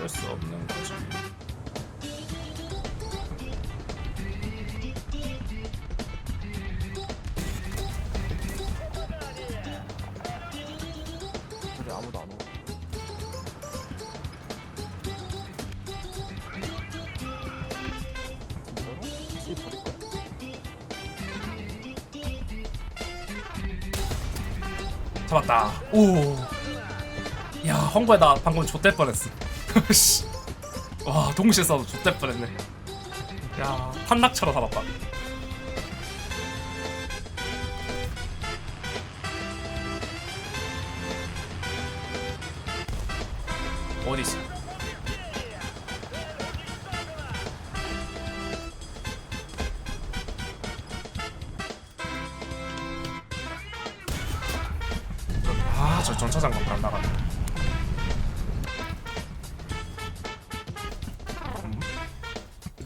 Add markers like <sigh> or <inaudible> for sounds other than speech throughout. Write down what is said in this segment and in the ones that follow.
어쩔 수 없는 거지. 저기 아무도 안 오고 진짜로? 씨 버릴 거야 잡았다. 오. 야, 헝거야 나 방금 좆될 뻔했어. 씨. 와, 동시에 싸도 좆될 뻔했네. 야, 탄낙처럼 살았다. 어디 있어? 아, 저 전차장 가안 나가네.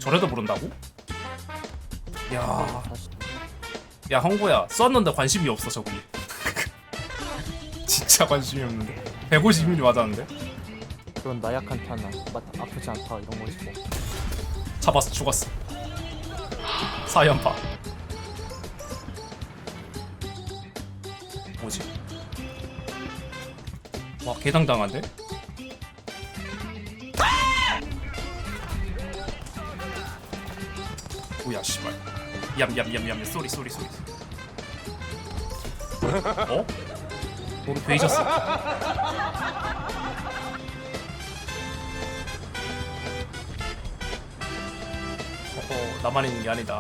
저래도 모른다고? 야, 야 헝고야 썼는데 관심이 없어 저기. <laughs> 진짜 관심이 없는데. 150mm 맞았는데? 그런 나약한 타나 맛 아프지 않다 이런 거 있고 잡았어 죽었어. 사연파. 뭐지? 와 개당당한데? 뭐야 씨발. 얌얌얌얌 쏘리 쏘리 쏘리. 어? 우리 왜 잊었어? 어, 나만 있는 게 아니다.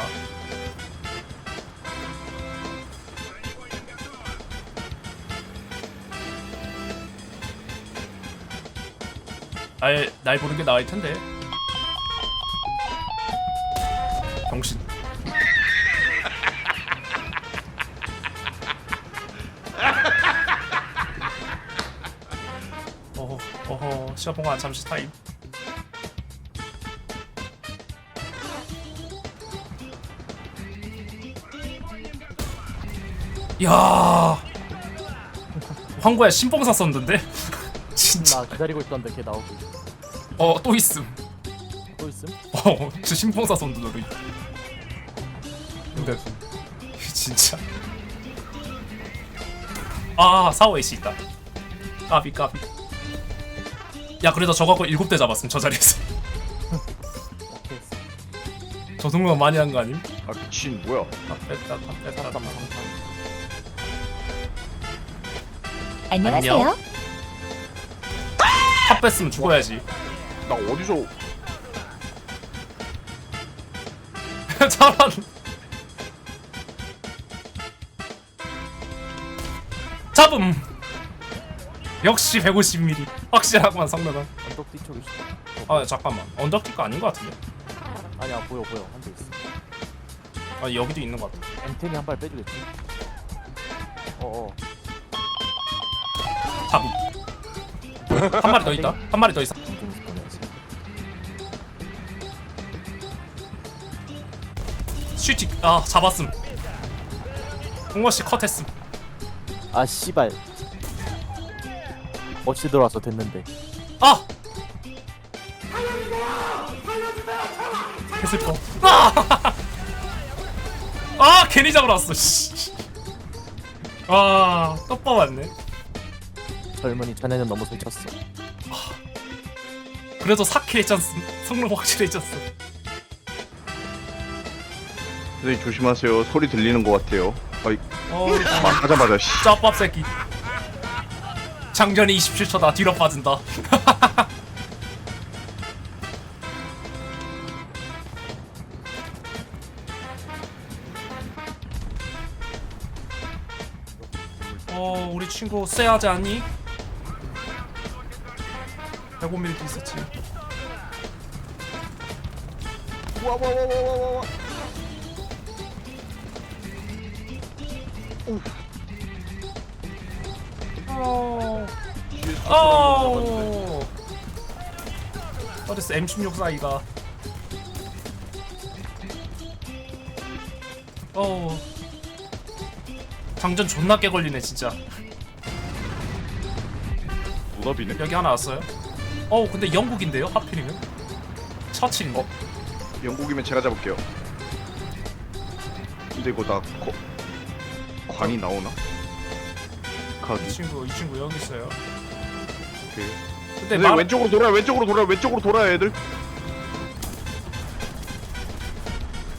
날, 날 보는 게 나을 텐데. 병신. <laughs> 어허, 어허, 시어봉아 잠시 타임. 야. 황구야 신봉사 썼는데? <laughs> 진짜. 나 기다리고 있던데 걔 나오고 어 또 있음 또 있음? 어 저 신봉사 썼는데 근데 진짜. 아 사오 에이스 있다. 까비 까비. 야 그래도 저거 일곱 대 잡았음 저 자리에서. 오케이. 저 정도면 많이 한 거 아님? 아 미친 뭐야? 다 뺐다 다 뺐다. 잠깐만 잠깐 안녕하세요. 탑 뺐으면 죽어야지. 나 어디서 <laughs> 잘한 잡음. 역시 150mm 확실하구만 성능은. 언덕 뒤쪽에 있어. 아 잠깐만. 언더키가 아닌 것 같은데? 아니야 보여 보여. 한 대 있어. 아 여기도 있는 것 같아. 엠텐이 한 발 빼주겠지? 어어. 잡음. 한 마리 더 있다? 한 마리 더 있어 슈틱. 아 잡았음. 홍모씨 컷했음. 아 씨발. 어찌 들어와서 됐는데. 아! 개슬퍼. 아! <laughs> 아 괜히 잡으러 왔어 씨. 아또 뽑았네. 젊은이 자네는 너무 설쳤어. 그래도 4킬 했잖음 성능 확실해졌어 선생님 조심하세요. 소리 들리는 것 같아요. 아이. 어막 하자마자 씨. 짭밥 새끼. 장전이 27초다. 뒤로 빠진다. <laughs> 어 우리 친구 쎄하지 않니? 105mm도 있었지. 와와와와와와 어... 어. 어딨어 M16 사이가. 어. 장전 존나 깨 걸리네 진짜. 노답이네 여기 하나 왔어요. 어우 근데 영국인데요 하필이면 처칠인데 어? 영국이면 제가 잡을게요. 근데 이거 나 거, 광이 나오나? 이 가기. 친구 이 친구 여기 있어요 오케이. 근데 네, 말 왼쪽으로 돌아, 왼쪽으로 돌아, 왼쪽으로 돌아, 애들.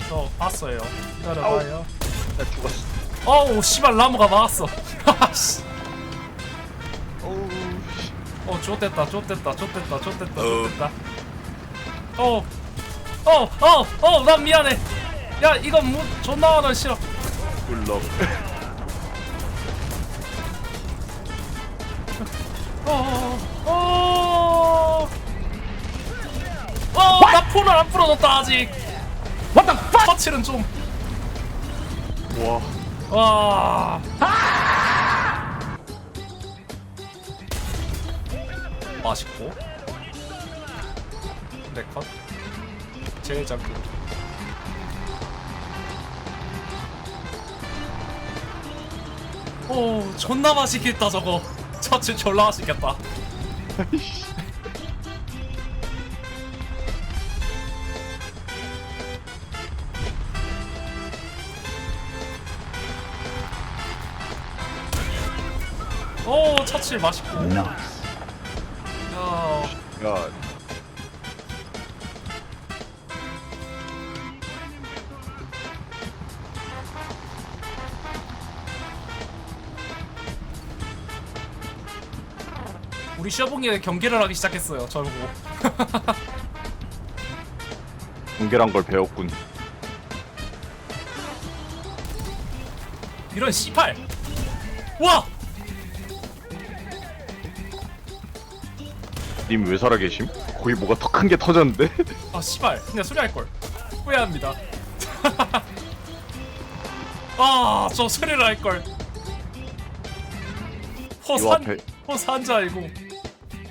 저 봤어요 기다려봐요 나 죽었어. 어우 씨발 나무가 막았어 씨. 어우, 씨. 어 좆됐다 좆됐다 좆됐다 좆됐다 좆됐다 어어어어난 미안해 야 이건 뭐 존나 하나 싫어 굴럭. <laughs> 어어어. 어 나 폰을 안 풀어줬다 아직. What the fuck? 터치는 와. 좀와. 맛있고. 네컷. 제작구 오 존나 맛있겠다 저거 처치 졸라 맛있겠다. 오 처치 맛있고. 야. 야, 우리 셔봉이 경기를 하기 시작했어요 저보고. 공개란 <laughs> 걸 배웠군. 이런 씨팔 와! 님 왜 살아 계심? 거기 뭐가 더 큰 게 터졌는데? <laughs> 아 씨발. 그냥 수리할 걸. 후회합니다. <laughs> 아저 수리를 할걸. 앞에 호산자 알고